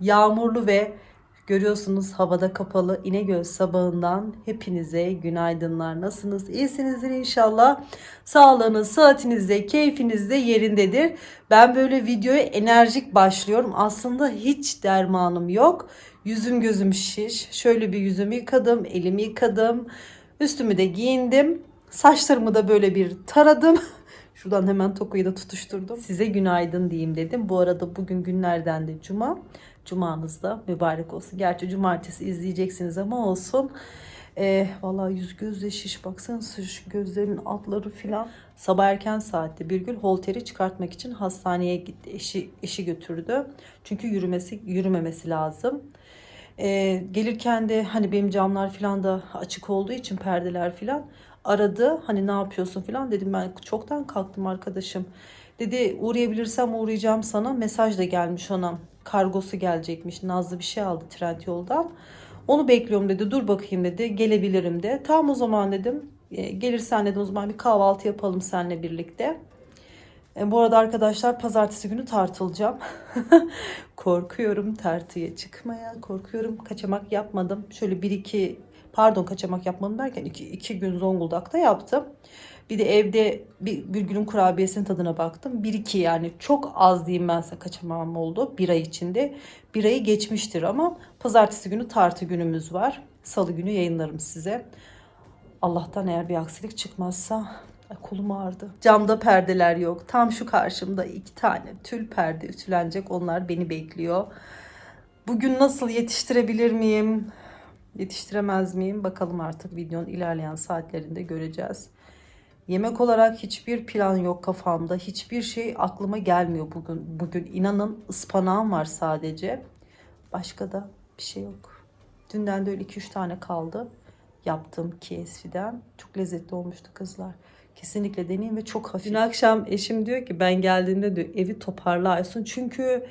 yağmurlu ve görüyorsunuz havada kapalı İnegöl sabahından hepinize günaydınlar. Nasılsınız? İyisinizdir inşallah. Sağlığınız, sıhhatiniz de, keyfiniz de yerindedir. Ben böyle videoya enerjik başlıyorum. Aslında hiç dermanım yok. Yüzüm gözüm şiş. Şöyle bir yüzümü yıkadım, elimi yıkadım. Üstümü de giyindim. Saçlarımı da böyle bir taradım. Şuradan hemen tokuyu da tutuşturdum. Size günaydın diyeyim dedim. Bu arada bugün günlerden de cuma. Cumanız da mübarek olsun. Gerçi cumartesi izleyeceksiniz ama olsun. Ee, vallahi yüz gözle şiş baksana şiş gözlerin altları filan. Sabah erken saatte bir gün holteri çıkartmak için hastaneye gitti. Eşi, eşi götürdü. Çünkü yürümesi yürümemesi lazım. Ee, gelirken de hani benim camlar filan da açık olduğu için perdeler filan aradı. Hani ne yapıyorsun filan dedim ben çoktan kalktım arkadaşım. Dedi uğrayabilirsem uğrayacağım sana. Mesaj da gelmiş ona. Kargosu gelecekmiş. Nazlı bir şey aldı trend yoldan. Onu bekliyorum dedi. Dur bakayım dedi. Gelebilirim de. Tamam o zaman dedim. E, gelirsen dedim o zaman bir kahvaltı yapalım seninle birlikte. E, bu arada arkadaşlar pazartesi günü tartılacağım. korkuyorum tartıya çıkmaya. Korkuyorum. Kaçamak yapmadım. Şöyle bir iki pardon kaçamak yapmadım derken iki, gün Zonguldak'ta yaptım. Bir de evde bir, bir günün kurabiyesinin tadına baktım. Bir iki yani çok az diyeyim ben size kaçamam oldu. Bir ay içinde. Bir ayı geçmiştir ama pazartesi günü tartı günümüz var. Salı günü yayınlarım size. Allah'tan eğer bir aksilik çıkmazsa kolum ağrıdı. Camda perdeler yok. Tam şu karşımda iki tane tül perde ütülenecek. Onlar beni bekliyor. Bugün nasıl yetiştirebilir miyim? Yetiştiremez miyim? Bakalım artık videonun ilerleyen saatlerinde göreceğiz. Yemek olarak hiçbir plan yok kafamda. Hiçbir şey aklıma gelmiyor bugün. Bugün inanın ıspanağım var sadece. Başka da bir şey yok. Dünden de öyle 2-3 tane kaldı. Yaptım KFC'den. Çok lezzetli olmuştu kızlar. Kesinlikle deneyin ve çok hafif. Dün akşam eşim diyor ki ben geldiğinde diyor evi toparla. Çünkü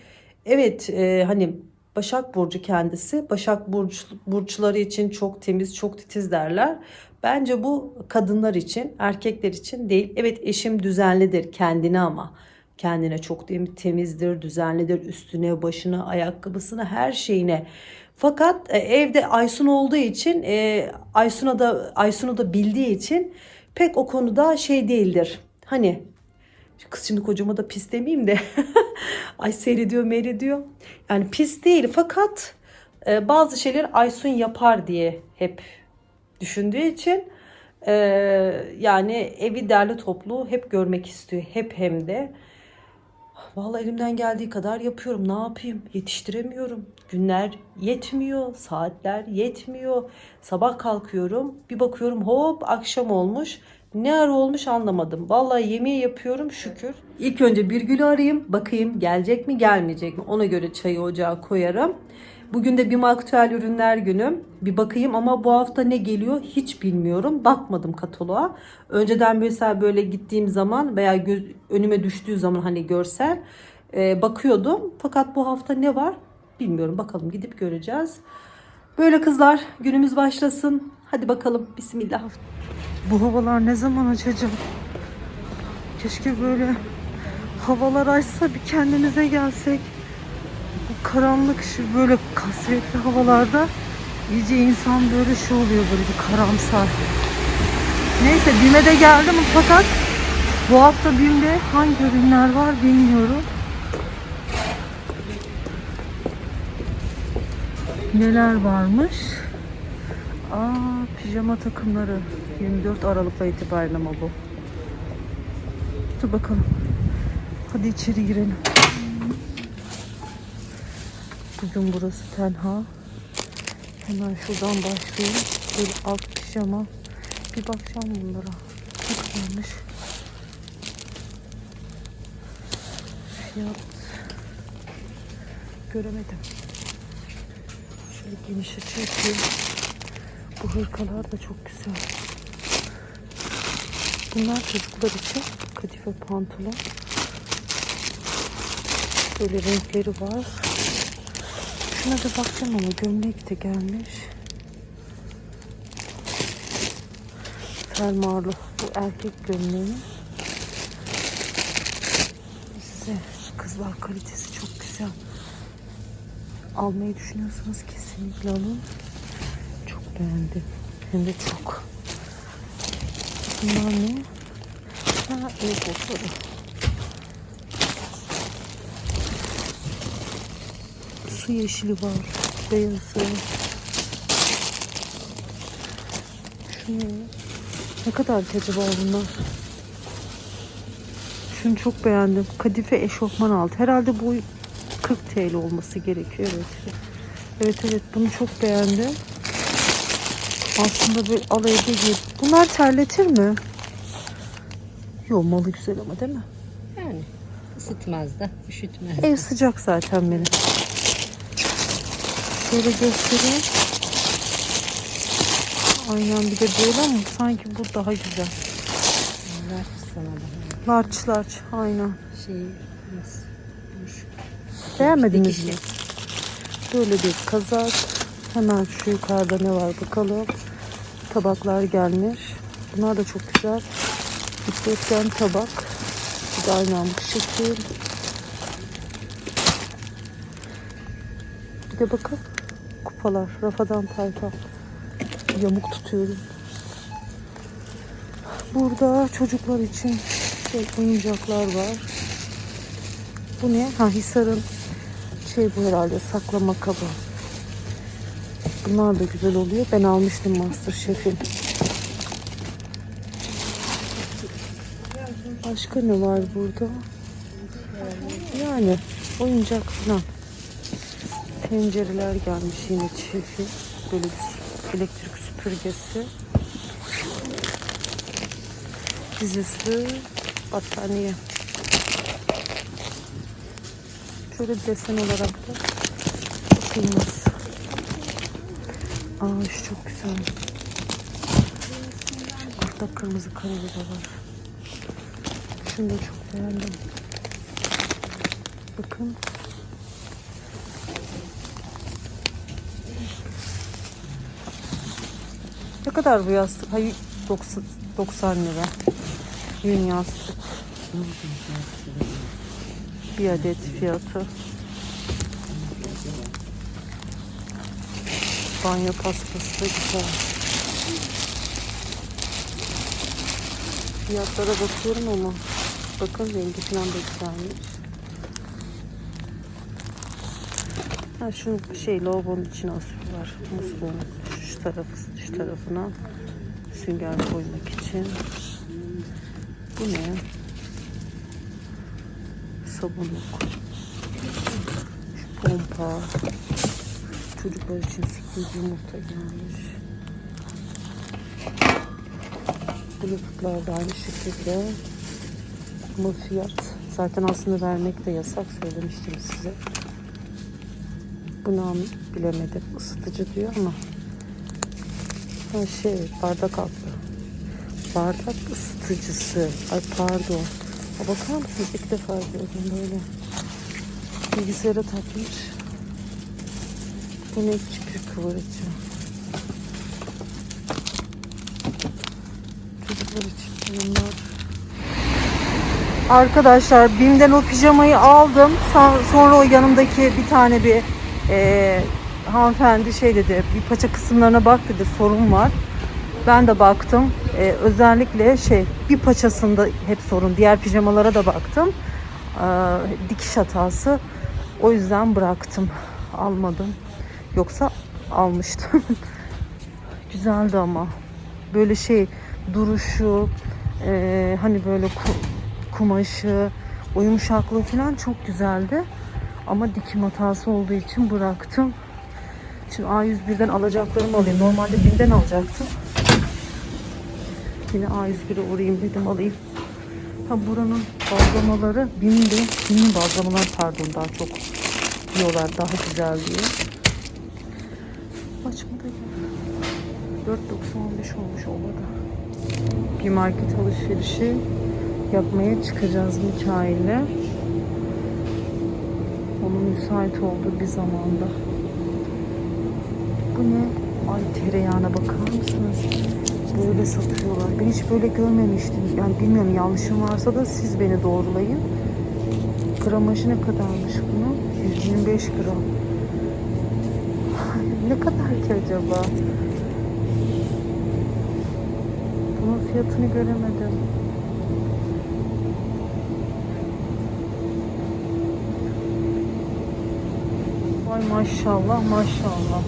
evet e, hani Başak Burcu kendisi. Başak Burç, burçları için çok temiz, çok titiz derler. Bence bu kadınlar için, erkekler için değil. Evet eşim düzenlidir kendine ama. Kendine çok temizdir, düzenlidir. Üstüne, başına, ayakkabısına, her şeyine. Fakat e, evde Aysun olduğu için, e, Aysun'a da Aysun'u da bildiği için pek o konuda şey değildir. Hani Kız şimdi kocama da pis demeyeyim de. Ay seyrediyor meyrediyor. Yani pis değil fakat e, bazı şeyler Aysun yapar diye hep düşündüğü için e, yani evi derli toplu hep görmek istiyor. Hep hem de. Vallahi elimden geldiği kadar yapıyorum. Ne yapayım? Yetiştiremiyorum. Günler yetmiyor, saatler yetmiyor. Sabah kalkıyorum, bir bakıyorum hop akşam olmuş. Ne ara olmuş anlamadım. Vallahi yemeği yapıyorum şükür. İlk önce bir gülü arayayım. Bakayım gelecek mi gelmeyecek mi? Ona göre çayı ocağa koyarım. Bugün de bir aktüel ürünler günü. Bir bakayım ama bu hafta ne geliyor hiç bilmiyorum. Bakmadım kataloğa. Önceden mesela böyle gittiğim zaman veya göz, önüme düştüğü zaman hani görsel e, bakıyordum. Fakat bu hafta ne var bilmiyorum. Bakalım gidip göreceğiz. Böyle kızlar günümüz başlasın. Hadi bakalım bismillah. Bu havalar ne zaman açacak? Keşke böyle havalar açsa bir kendimize gelsek. Bu karanlık şu böyle kasvetli havalarda iyice insan böyle şey oluyor böyle bir karamsar. Neyse BİM'e de geldim fakat bu hafta BİM'de hangi ürünler var bilmiyorum. Neler varmış? Aa pijama takımları 24 Aralık'ta itibaren ama bu. Dur bakalım. Hadi içeri girelim. Bugün burası tenha. Hemen şuradan başlayayım. Böyle alt pijama. Bir bakacağım bunlara. Ne kadarmış? Fiyat göremedim. Şöyle geniş açı. Bu hırkalar da çok güzel. Bunlar çocuklar için kadife pantolon. Böyle renkleri var. Şuna da bakacağım ama gömlek de gelmiş. Fermuarlı. Bu erkek gömleği. Size kızlar kalitesi çok güzel. almayı düşünüyorsanız kesinlikle alın. Çok beğendim. Hem de çok. Bunlar ne? Ha, ev botları. Su yeşili var. Beyazı. Şu ne? Kadar acaba bunlar? Şunu çok beğendim. Kadife eşofman altı. Herhalde bu 40 TL olması gerekiyor. Evet. Evet evet bunu çok beğendim. Aslında bir al evde giy. Bunlar terletir mi? Yok malı güzel ama değil mi? Yani ısıtmaz da, üşütmez. Ev sıcak zaten benim. Şöyle göstereyim. Aynen bir de böyle ama sanki bu daha güzel. Ver sana da. Large large aynen. Şey, nasıl? Beğenmediniz mi? Böyle bir kazak. Hemen şu yukarıda ne var bakalım. Tabaklar gelmiş. Bunlar da çok güzel. Dikdörtgen tabak. Bu da aynen bu şekil. Bir de bakın kupalar. Rafadan tayfa. Yamuk tutuyorum. Burada çocuklar için şey, oyuncaklar var. Bu ne? Ha Hisar'ın şey bu herhalde saklama kabı. Bunlar da güzel oluyor. Ben almıştım Masterchef'in. Başka ne var burada? Yani oyuncak falan. Tencereler gelmiş yine çifi. Böyle bir elektrik süpürgesi. Dizüstü battaniye. Şöyle desen olarak da bakılmaz. Aa şu çok güzel. Burada kırmızı kareli de var. Şunu da çok beğendim. Bakın. Ne kadar bu yastık? Hayır 90, 90 lira. Yün yastık. Bir adet fiyatı. Banyo pastası da güzel. Fiyatlara bakıyorum ama bakın rengi falan da güzelmiş. Ha şu şey lavabonun içine asıyorlar. Musluğun şu tarafı şu tarafına sünger koymak için. Bu ne? Sabunluk. Şu pompa. Çocuklar için sürpriz yumurta gelmiş. Bluetooth'lar da aynı şekilde. Bu fiyat. Zaten aslında vermek de yasak söylemiştim size. Bunu bilemedim. Isıtıcı diyor ama. Ha şey bardak altı. Bardak ısıtıcısı. Ay pardon. Ha, bakar mısınız? İlk defa gördüm böyle. Bilgisayara takmış. Bu ne küçük kıvırıcı. Çocuklar için bunlar. Arkadaşlar BİM'den o pijamayı aldım. Son- Sonra o yanımdaki bir tane bir e, hanımefendi şey dedi. Bir paça kısımlarına bak dedi sorun var. Ben de baktım. E, özellikle şey bir paçasında hep sorun. Diğer pijamalara da baktım. E, dikiş hatası. O yüzden bıraktım. Almadım. Yoksa almıştım. Güzeldi ama. Böyle şey duruşu, e, hani böyle ku- kumaşı, o yumuşaklığı falan çok güzeldi. Ama dikim hatası olduğu için bıraktım. Şimdi A101'den alacaklarımı alayım. Normalde BİM'den alacaktım. Yine A101'e uğrayayım dedim alayım. Ha buranın bazlamaları BİM'de, BİM'in bazlamalar pardon daha çok diyorlar daha güzel diye. Açmadı ya. 4.95 olmuş olmadı. Bir market alışverişi yapmaya çıkacağız Mikail'le. Onun müsait olduğu bir zamanda. Bu ne? Ay tereyağına bakar mısınız? Böyle satıyorlar. Ben hiç böyle görmemiştim. Yani bilmiyorum yanlışım varsa da siz beni doğrulayın. Gramajı ne kadarmış bunun? 125 gram. Ne kadar ki acaba? Bunun fiyatını göremedim. Vay maşallah maşallah.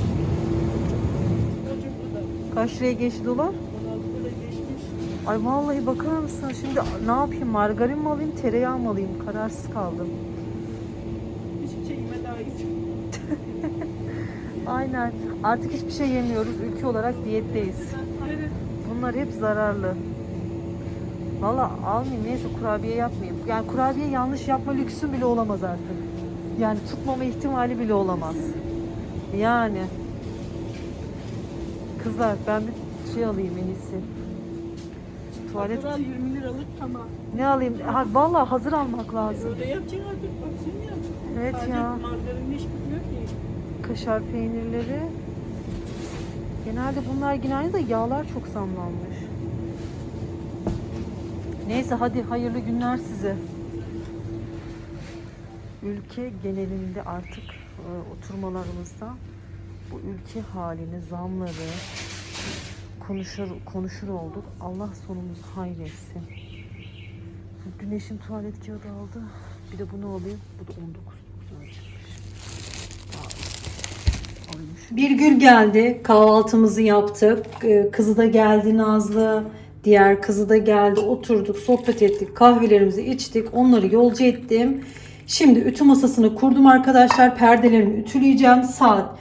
Kaç liraya geçti dolar? Ay vallahi bakar mısın şimdi ne yapayım margarin mi alayım tereyağı mı alayım kararsız kaldım. Hiçbir şey yeme daha iyi. Aynen artık hiçbir şey yemiyoruz ülke olarak diyetteyiz. Aynen. Bunlar hep zararlı. Valla almayayım neyse kurabiye yapmayayım. Yani kurabiye yanlış yapma lüksüm bile olamaz artık. Yani tutmama ihtimali bile olamaz. Yani. Kızlar ben bir şey alayım en iyisi. Tuvalet Tuvalet. 20 liralık tamam. ne alayım? Ha, vallahi hazır almak lazım. Öyle yapacaksın artık bak sen yap. Evet Sadece ya. margarin iş bitmiyor ki. Kaşar peynirleri. Genelde bunlar yine aynı da yağlar çok zamlanmış. Neyse hadi hayırlı günler size. Ülke genelinde artık e, oturmalarımızda bu ülke halini, zamları konuşur konuşur olduk. Allah sonumuzu hayretsin. Güneşim tuvalet kağıdı aldı. Bir de bunu alayım. Bu da 19.90 Bir gül geldi. Kahvaltımızı yaptık. Ee, Kızı da geldi Nazlı. Diğer kızı da geldi. Oturduk, sohbet ettik. Kahvelerimizi içtik. Onları yolcu ettim. Şimdi ütü masasını kurdum arkadaşlar. Perdelerimi ütüleyeceğim. Saat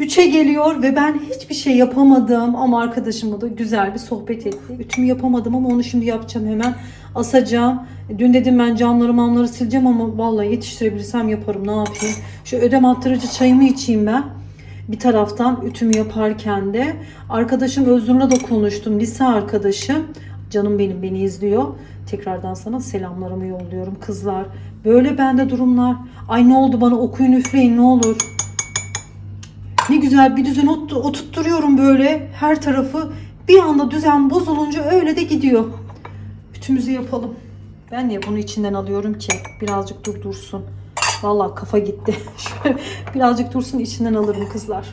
3'e geliyor ve ben hiçbir şey yapamadım ama arkadaşımla da güzel bir sohbet ettik. Ütümü yapamadım ama onu şimdi yapacağım hemen. Asacağım. Dün dedim ben camları mamları sileceğim ama vallahi yetiştirebilirsem yaparım. Ne yapayım? Şu ödem attırıcı çayımı içeyim ben. Bir taraftan ütümü yaparken de arkadaşım Özgür'le de konuştum. Lise arkadaşım. Canım benim beni izliyor. Tekrardan sana selamlarımı yolluyorum kızlar. Böyle bende durumlar. Ay ne oldu bana okuyun üfleyin ne olur. Ne güzel bir düzen ot- oturtturuyorum böyle her tarafı. Bir anda düzen bozulunca öyle de gidiyor. Ütümüzü yapalım. Ben niye bunu içinden alıyorum ki? Birazcık dur dursun. Vallahi kafa gitti. Birazcık dursun içinden alırım kızlar.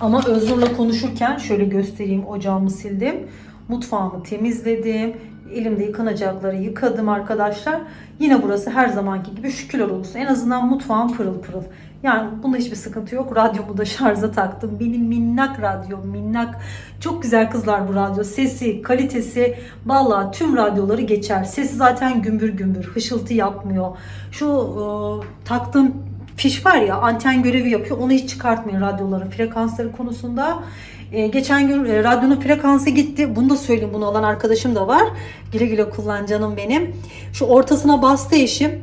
Ama Özgür'le konuşurken şöyle göstereyim. Ocağımı sildim. Mutfağımı temizledim. Elimde yıkanacakları yıkadım arkadaşlar. Yine burası her zamanki gibi şükürler olsun. En azından mutfağım pırıl pırıl. Yani bunda hiçbir sıkıntı yok. Radyomu da şarja taktım. Benim minnak radyom minnak. Çok güzel kızlar bu radyo. Sesi, kalitesi vallahi tüm radyoları geçer. Sesi zaten gümbür gümbür. Hışıltı yapmıyor. Şu e, taktığım fiş var ya anten görevi yapıyor. Onu hiç çıkartmayın radyoların frekansları konusunda. Ee, geçen gün e, radyonun frekansı gitti. Bunu da söyleyeyim. Bunu alan arkadaşım da var. Güle güle kullan canım benim. Şu ortasına bastı eşim.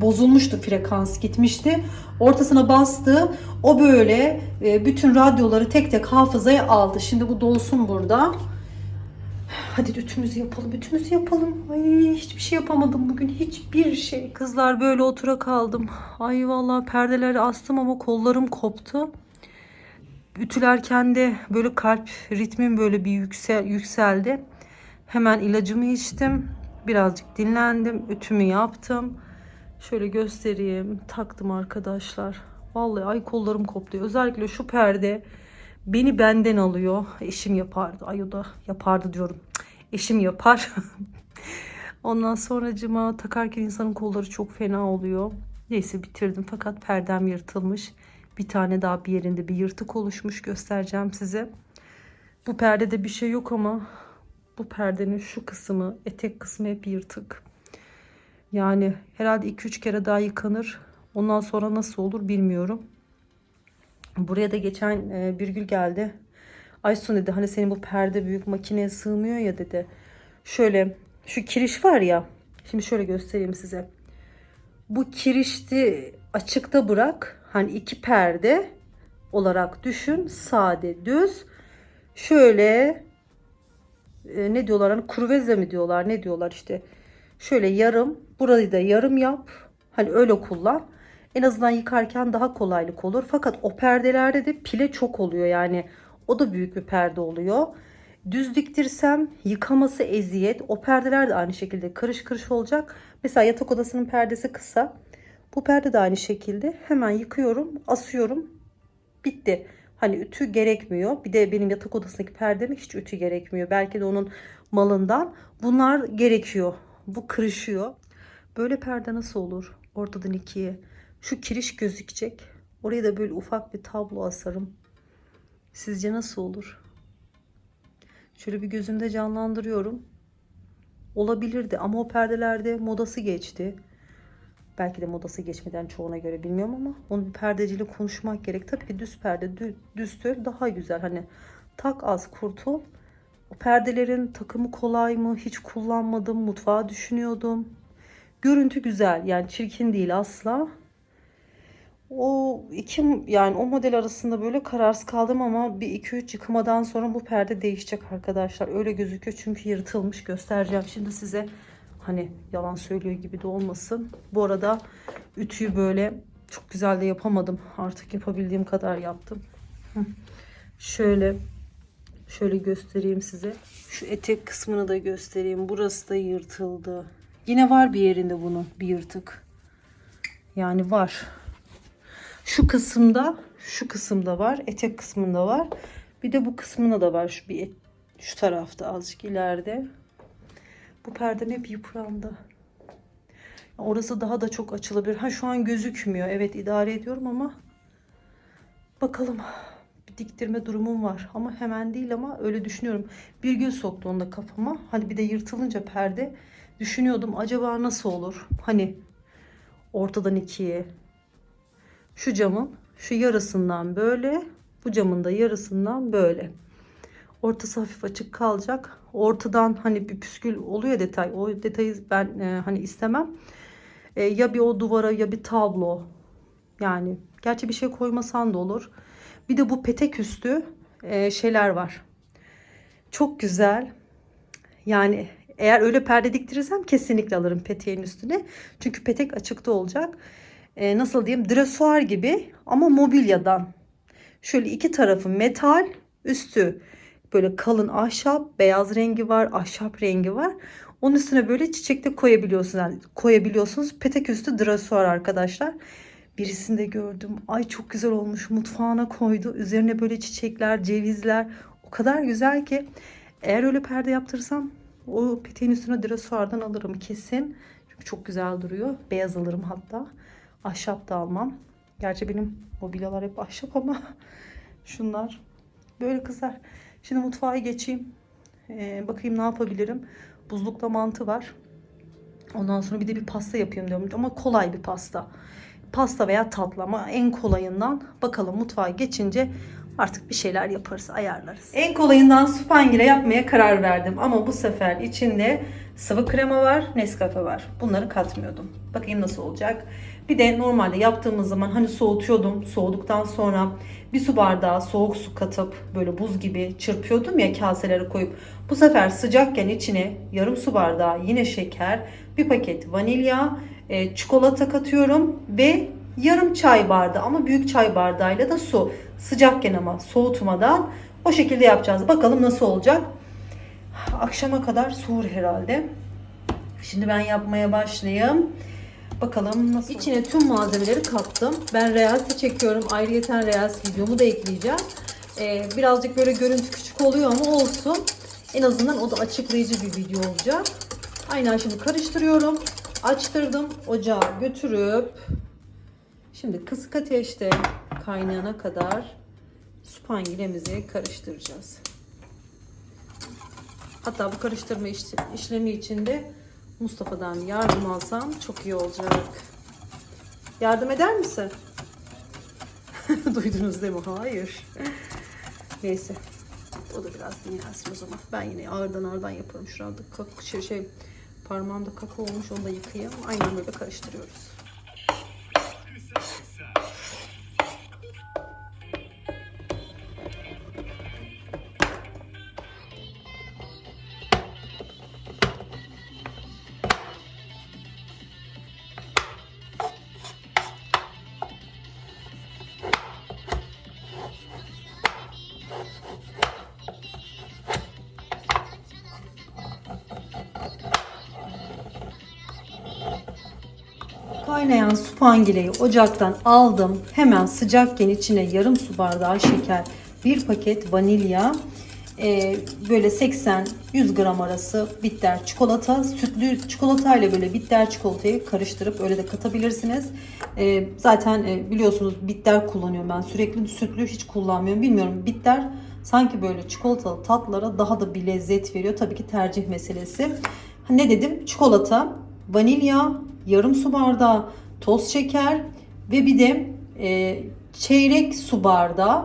Bozulmuştu frekans gitmişti. Ortasına bastı. O böyle e, bütün radyoları tek tek hafızaya aldı. Şimdi bu dolsun burada. Hadi ütümüzü yapalım, ütümüzü yapalım. Ay hiçbir şey yapamadım bugün. Hiçbir şey. Kızlar böyle otura kaldım. Ay vallahi perdeleri astım ama kollarım koptu. Ütülerken de böyle kalp ritmim böyle bir yüksel, yükseldi. Hemen ilacımı içtim. Birazcık dinlendim. Ütümü yaptım. Şöyle göstereyim. Taktım arkadaşlar. Vallahi ay kollarım koptu. Özellikle şu perde beni benden alıyor. Eşim yapardı. Ay o da yapardı diyorum. Eşim yapar. Ondan sonracıma takarken insanın kolları çok fena oluyor. Neyse bitirdim fakat perdem yırtılmış. Bir tane daha bir yerinde bir yırtık oluşmuş göstereceğim size. Bu perdede bir şey yok ama bu perdenin şu kısmı, etek kısmı hep yırtık. Yani herhalde 2-3 kere daha yıkanır. Ondan sonra nasıl olur bilmiyorum. Buraya da geçen e, bir gün geldi. Aysun dedi hani senin bu perde büyük makineye sığmıyor ya dedi. Şöyle şu kiriş var ya. Şimdi şöyle göstereyim size. Bu kirişti açıkta bırak. Hani iki perde olarak düşün. Sade, düz. Şöyle e, ne diyorlar hani kurveze mi diyorlar ne diyorlar işte. Şöyle yarım burayı da yarım yap. Hani öyle kullan. En azından yıkarken daha kolaylık olur. Fakat o perdelerde de pile çok oluyor yani. O da büyük bir perde oluyor. Düz diktirsem yıkaması eziyet. O perdeler de aynı şekilde kırış kırış olacak. Mesela yatak odasının perdesi kısa. Bu perde de aynı şekilde. Hemen yıkıyorum, asıyorum. Bitti. Hani ütü gerekmiyor. Bir de benim yatak odasındaki perdeme hiç ütü gerekmiyor. Belki de onun malından. Bunlar gerekiyor. Bu kırışıyor. Böyle perde nasıl olur? Ortadan ikiye. Şu kiriş gözükecek. Oraya da böyle ufak bir tablo asarım. Sizce nasıl olur? Şöyle bir gözümde canlandırıyorum. Olabilirdi ama o perdelerde modası geçti. Belki de modası geçmeden çoğuna göre bilmiyorum ama onu bir perdeciyle konuşmak gerek. Tabii ki düz perde, dü- düz tül daha güzel. Hani tak az kurtul. Perdelerin takımı kolay mı? Hiç kullanmadım. Mutfağı düşünüyordum. Görüntü güzel. Yani çirkin değil asla. O iki yani o model arasında böyle kararsız kaldım ama bir iki üç yıkamadan sonra bu perde değişecek arkadaşlar. Öyle gözüküyor çünkü yırtılmış. Göstereceğim şimdi size. Hani yalan söylüyor gibi de olmasın. Bu arada ütüyü böyle çok güzel de yapamadım. Artık yapabildiğim kadar yaptım. Şöyle şöyle göstereyim size. Şu etek kısmını da göstereyim. Burası da yırtıldı. Yine var bir yerinde bunun bir yırtık. Yani var. Şu kısımda, şu kısımda var. Etek kısmında var. Bir de bu kısmında da var. Şu bir et- şu tarafta azıcık ileride. Bu perdem hep yıprandı. Orası daha da çok açılabilir. Ha şu an gözükmüyor. Evet idare ediyorum ama bakalım. Diktirme durumum var. Ama hemen değil ama öyle düşünüyorum. Bir gün soktu onu da kafama. Hani bir de yırtılınca perde düşünüyordum acaba nasıl olur? Hani ortadan ikiye şu camın şu yarısından böyle bu camın da yarısından böyle. Ortası hafif açık kalacak. Ortadan hani bir püskül oluyor detay. O detayı ben e, hani istemem. E, ya bir o duvara ya bir tablo. Yani gerçi bir şey koymasan da olur. Bir de bu petek üstü e, şeyler var. Çok güzel. Yani eğer öyle perde diktirirsem kesinlikle alırım peteğin üstüne. Çünkü petek açıkta olacak. E, nasıl diyeyim dresuar gibi ama mobilyadan. Şöyle iki tarafı metal, üstü böyle kalın ahşap, beyaz rengi var, ahşap rengi var. Onun üstüne böyle çiçek de koyabiliyorsunuz. Koyabiliyorsunuz. Petek üstü dresuar arkadaşlar. Birisini de gördüm. Ay çok güzel olmuş. Mutfağına koydu. Üzerine böyle çiçekler, cevizler. O kadar güzel ki. Eğer öyle perde yaptırsam o peteğin üstüne dresuardan alırım kesin. Çünkü çok güzel duruyor. Beyaz alırım hatta. Ahşap da almam. Gerçi benim mobilyalar hep ahşap ama şunlar böyle kızar. Şimdi mutfağa geçeyim. Ee, bakayım ne yapabilirim. Buzlukta mantı var. Ondan sonra bir de bir pasta yapayım diyorum ama kolay bir pasta. Pasta veya tatlı ama en kolayından bakalım mutfağa geçince artık bir şeyler yaparız, ayarlarız. En kolayından supangire yapmaya karar verdim ama bu sefer içinde sıvı krema var, Nescafe var. Bunları katmıyordum. Bakayım nasıl olacak. Bir de normalde yaptığımız zaman hani soğutuyordum. Soğuduktan sonra bir su bardağı soğuk su katıp böyle buz gibi çırpıyordum ya kaselere koyup. Bu sefer sıcakken içine yarım su bardağı yine şeker, bir paket vanilya, e, çikolata katıyorum ve yarım çay bardağı ama büyük çay bardağıyla da su. Sıcakken ama soğutmadan o şekilde yapacağız. Bakalım nasıl olacak. Akşama kadar soğur herhalde. Şimdi ben yapmaya başlayayım. Bakalım nasıl İçine tüm malzemeleri kattım. Ben Reels'e çekiyorum. Ayrıyeten Reels videomu da ekleyeceğim. Ee, birazcık böyle görüntü küçük oluyor ama olsun. En azından o da açıklayıcı bir video olacak. Aynen şimdi karıştırıyorum. Açtırdım. Ocağa götürüp şimdi kısık ateşte kaynayana kadar supangilemizi karıştıracağız. Hatta bu karıştırma iş- işlemi içinde Mustafa'dan yardım alsam çok iyi olacak. Yardım eder misin? Duydunuz değil mi? Hayır. Neyse. O da biraz dinlensin o zaman. Ben yine ağırdan ağırdan yaparım. Şurada şey, şey, parmağımda kaka olmuş onu da yıkayayım. Aynen böyle karıştırıyoruz. Supangileyi ocaktan aldım. Hemen sıcakken içine yarım su bardağı şeker, bir paket vanilya, e, böyle 80-100 gram arası bitter çikolata, sütlü çikolata ile böyle bitter çikolatayı karıştırıp öyle de katabilirsiniz. E, zaten e, biliyorsunuz bitter kullanıyorum ben sürekli sütlü hiç kullanmıyorum. Bilmiyorum bitter sanki böyle çikolatalı tatlara daha da bir lezzet veriyor. Tabii ki tercih meselesi. Ne dedim? Çikolata, vanilya, yarım su bardağı toz şeker ve bir de e, çeyrek su bardağı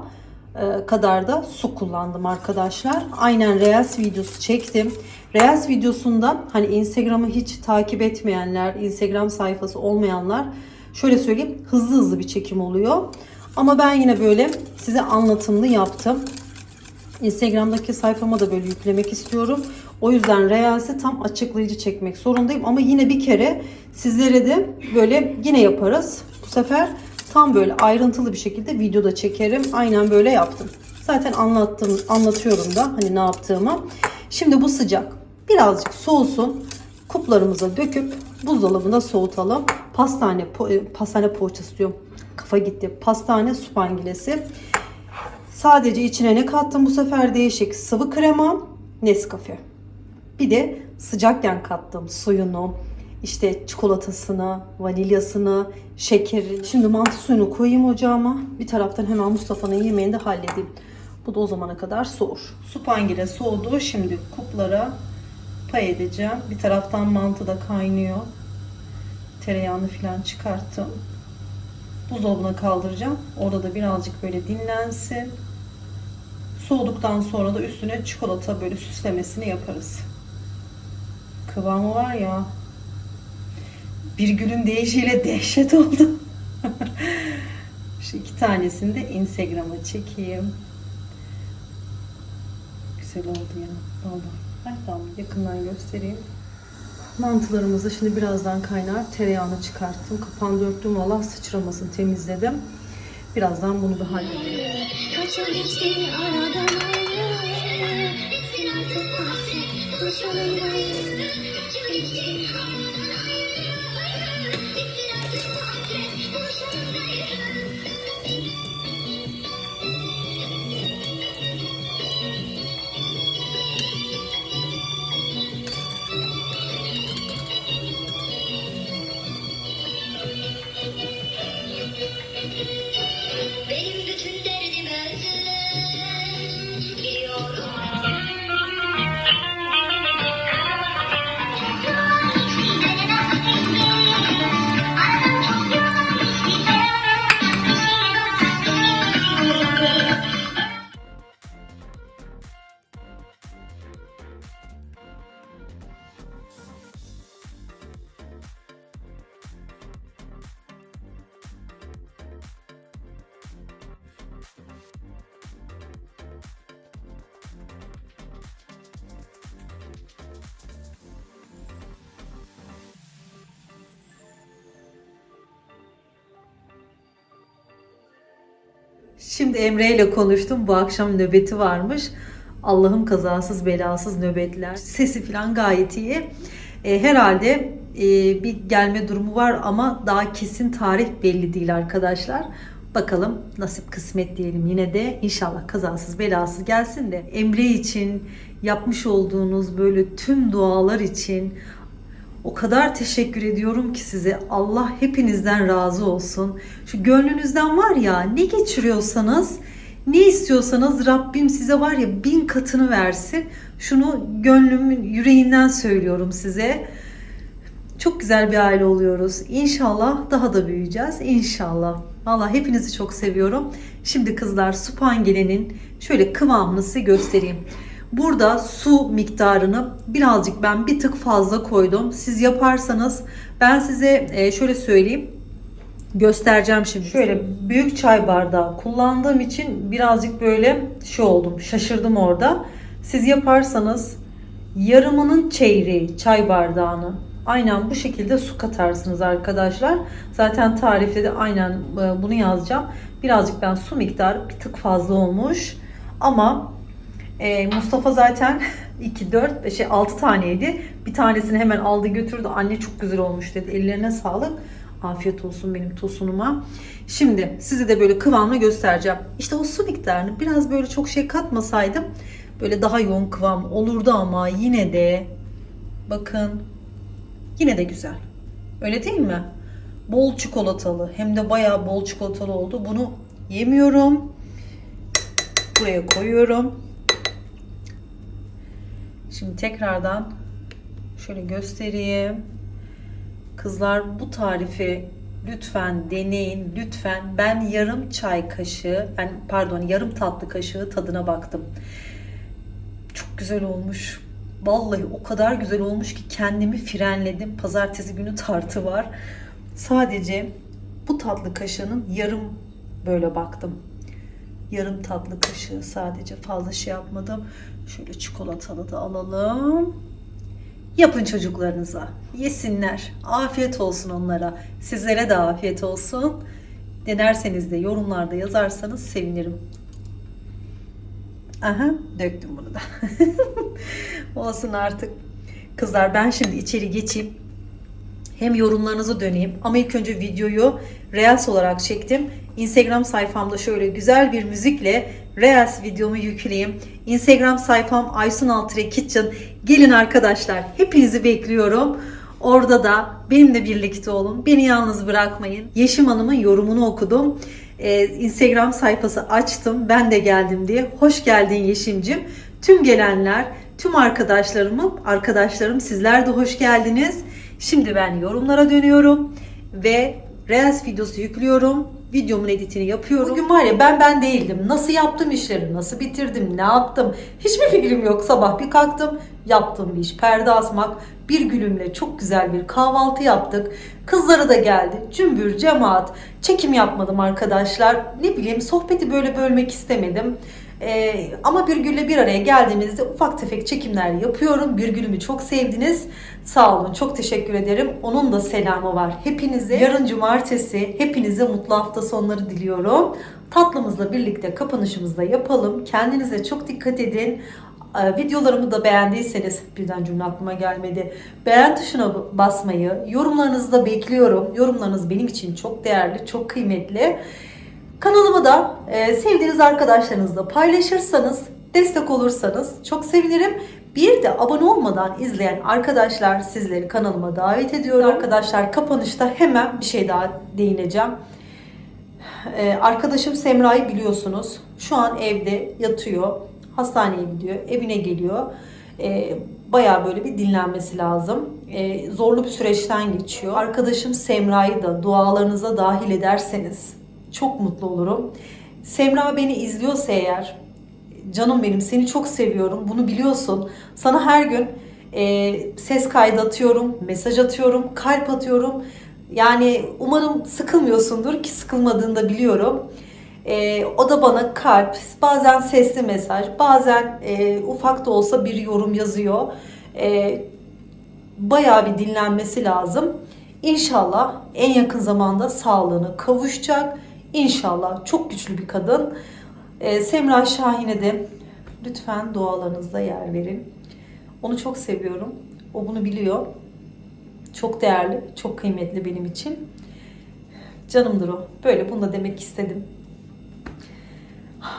e, kadar da su kullandım arkadaşlar. Aynen Reels videosu çektim. Reels videosunda hani Instagram'ı hiç takip etmeyenler, Instagram sayfası olmayanlar şöyle söyleyeyim hızlı hızlı bir çekim oluyor. Ama ben yine böyle size anlatımlı yaptım. Instagram'daki sayfama da böyle yüklemek istiyorum. O yüzden Reels'i tam açıklayıcı çekmek zorundayım. Ama yine bir kere sizlere de böyle yine yaparız. Bu sefer tam böyle ayrıntılı bir şekilde videoda çekerim. Aynen böyle yaptım. Zaten anlattım, anlatıyorum da hani ne yaptığımı. Şimdi bu sıcak. Birazcık soğusun. Kuplarımıza döküp buzdolabında soğutalım. Pastane, po- e, pastane poğaçası diyorum. Kafa gitti. Pastane supangilesi. Sadece içine ne kattım bu sefer değişik sıvı krema, Nescafe. Bir de sıcakken kattım suyunu, işte çikolatasını, vanilyasını, şekeri. Şimdi mantı suyunu koyayım ocağıma. Bir taraftan hemen Mustafa'nın yemeğini de halledeyim. Bu da o zamana kadar soğur. Supangile soğudu. Şimdi kuplara pay edeceğim. Bir taraftan mantı da kaynıyor. Tereyağını falan çıkarttım. Buzdolabına kaldıracağım. Orada da birazcık böyle dinlensin. Soğuduktan sonra da üstüne çikolata böyle süslemesini yaparız. Kıvamı var ya. Bir gülün değişiyle dehşet oldu. Şu iki tanesini de Instagram'a çekeyim. Güzel oldu ya. Vallahi. Hatta yakından göstereyim. Mantılarımızı şimdi birazdan kaynar. Tereyağını çıkarttım. Kapağını döktüm. Valla sıçramasın temizledim. Birazdan bunu bir halledelim. Kaçın geçti aradan Christmas, Christmas, Christmas, Christmas, Christmas, Christmas, Christmas, Christmas, Christmas, Christmas, Christmas, Christmas, Şimdi Emre ile konuştum. Bu akşam nöbeti varmış. Allah'ım kazasız belasız nöbetler. Sesi falan gayet iyi. E, herhalde e, bir gelme durumu var ama daha kesin tarih belli değil arkadaşlar. Bakalım nasip kısmet diyelim yine de inşallah kazasız belasız gelsin de Emre için yapmış olduğunuz böyle tüm dualar için o kadar teşekkür ediyorum ki size. Allah hepinizden razı olsun. Şu gönlünüzden var ya ne geçiriyorsanız, ne istiyorsanız Rabbim size var ya bin katını versin. Şunu gönlümün yüreğinden söylüyorum size. Çok güzel bir aile oluyoruz. İnşallah daha da büyüyeceğiz. İnşallah. Valla hepinizi çok seviyorum. Şimdi kızlar Supangele'nin şöyle kıvamını size göstereyim. Burada su miktarını birazcık ben bir tık fazla koydum. Siz yaparsanız ben size e, şöyle söyleyeyim. Göstereceğim şimdi. Şöyle büyük çay bardağı kullandığım için birazcık böyle şey oldum. Şaşırdım orada. Siz yaparsanız yarımının çeyreği çay bardağını aynen bu şekilde su katarsınız arkadaşlar. Zaten tarifte de aynen e, bunu yazacağım. Birazcık ben su miktarı bir tık fazla olmuş. Ama e, Mustafa zaten 2, 4, şey 6 taneydi. Bir tanesini hemen aldı götürdü. Anne çok güzel olmuş dedi. Ellerine sağlık. Afiyet olsun benim tosunuma. Şimdi size de böyle kıvamını göstereceğim. İşte o su miktarını biraz böyle çok şey katmasaydım böyle daha yoğun kıvam olurdu ama yine de bakın yine de güzel. Öyle değil mi? Bol çikolatalı hem de bayağı bol çikolatalı oldu. Bunu yemiyorum. Buraya koyuyorum. Şimdi tekrardan şöyle göstereyim. Kızlar bu tarifi lütfen deneyin. Lütfen ben yarım çay kaşığı, ben pardon yarım tatlı kaşığı tadına baktım. Çok güzel olmuş. Vallahi o kadar güzel olmuş ki kendimi frenledim. Pazartesi günü tartı var. Sadece bu tatlı kaşığının yarım böyle baktım. Yarım tatlı kaşığı sadece fazla şey yapmadım. Şöyle çikolatalı da alalım. Yapın çocuklarınıza. Yesinler. Afiyet olsun onlara. Sizlere de afiyet olsun. Denerseniz de yorumlarda yazarsanız sevinirim. Aha döktüm bunu da. olsun artık. Kızlar ben şimdi içeri geçeyim. Hem yorumlarınızı döneyim ama ilk önce videoyu Reels olarak çektim. Instagram sayfamda şöyle güzel bir müzikle Reels videomu yükleyeyim. Instagram sayfam Aysun Altıre Kitchen. Gelin arkadaşlar hepinizi bekliyorum. Orada da benimle birlikte olun. Beni yalnız bırakmayın. Yeşim Hanım'ın yorumunu okudum. Ee, Instagram sayfası açtım. Ben de geldim diye. Hoş geldin Yeşim'cim. Tüm gelenler, tüm arkadaşlarımım, arkadaşlarım sizler de hoş geldiniz. Şimdi ben yorumlara dönüyorum ve Reels videosu yüklüyorum. Videomun editini yapıyorum. Bugün var ya ben ben değildim. Nasıl yaptım işleri, nasıl bitirdim, ne yaptım? Hiçbir fikrim yok. Sabah bir kalktım. Yaptığım bir iş perde asmak. Bir gülümle çok güzel bir kahvaltı yaptık. Kızları da geldi. Cümbür, cemaat. Çekim yapmadım arkadaşlar. Ne bileyim sohbeti böyle bölmek istemedim. Ee, ama Birgül'le bir araya geldiğimizde ufak tefek çekimler yapıyorum. Birgül'ümü çok sevdiniz. Sağ olun. Çok teşekkür ederim. Onun da selamı var hepinize. Yarın cumartesi hepinize mutlu hafta sonları diliyorum. Tatlımızla birlikte kapanışımızı da yapalım. Kendinize çok dikkat edin. Ee, Videolarımı da beğendiyseniz birden cümle aklıma gelmedi. Beğen tuşuna basmayı, yorumlarınızı da bekliyorum. Yorumlarınız benim için çok değerli, çok kıymetli. Kanalımı da e, sevdiğiniz arkadaşlarınızla paylaşırsanız, destek olursanız çok sevinirim. Bir de abone olmadan izleyen arkadaşlar sizleri kanalıma davet ediyorum. Arkadaşlar kapanışta hemen bir şey daha değineceğim. E, arkadaşım Semra'yı biliyorsunuz. Şu an evde yatıyor. Hastaneye gidiyor, evine geliyor. E, bayağı böyle bir dinlenmesi lazım. E, zorlu bir süreçten geçiyor. Arkadaşım Semra'yı da dualarınıza dahil ederseniz çok mutlu olurum. Semra beni izliyorsa eğer, canım benim seni çok seviyorum, bunu biliyorsun. Sana her gün e, ses kaydı atıyorum, mesaj atıyorum, kalp atıyorum. Yani umarım sıkılmıyorsundur ki sıkılmadığını da biliyorum. E, o da bana kalp, bazen sesli mesaj, bazen e, ufak da olsa bir yorum yazıyor. E, bayağı bir dinlenmesi lazım. İnşallah en yakın zamanda sağlığını kavuşacak. İnşallah çok güçlü bir kadın. Ee, Semra Şahin'e de lütfen dualarınızda yer verin. Onu çok seviyorum. O bunu biliyor. Çok değerli, çok kıymetli benim için. Canımdır o. Böyle bunu da demek istedim.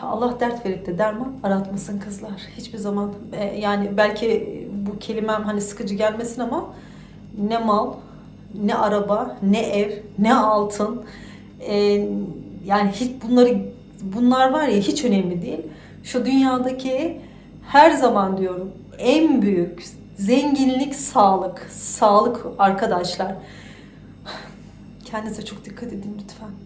Allah dert verip de derman aratmasın kızlar. Hiçbir zaman e, yani belki bu kelimem hani sıkıcı gelmesin ama ne mal, ne araba, ne ev, ne altın e, yani hiç bunları bunlar var ya hiç önemli değil. Şu dünyadaki her zaman diyorum en büyük zenginlik sağlık. Sağlık arkadaşlar. Kendinize çok dikkat edin lütfen.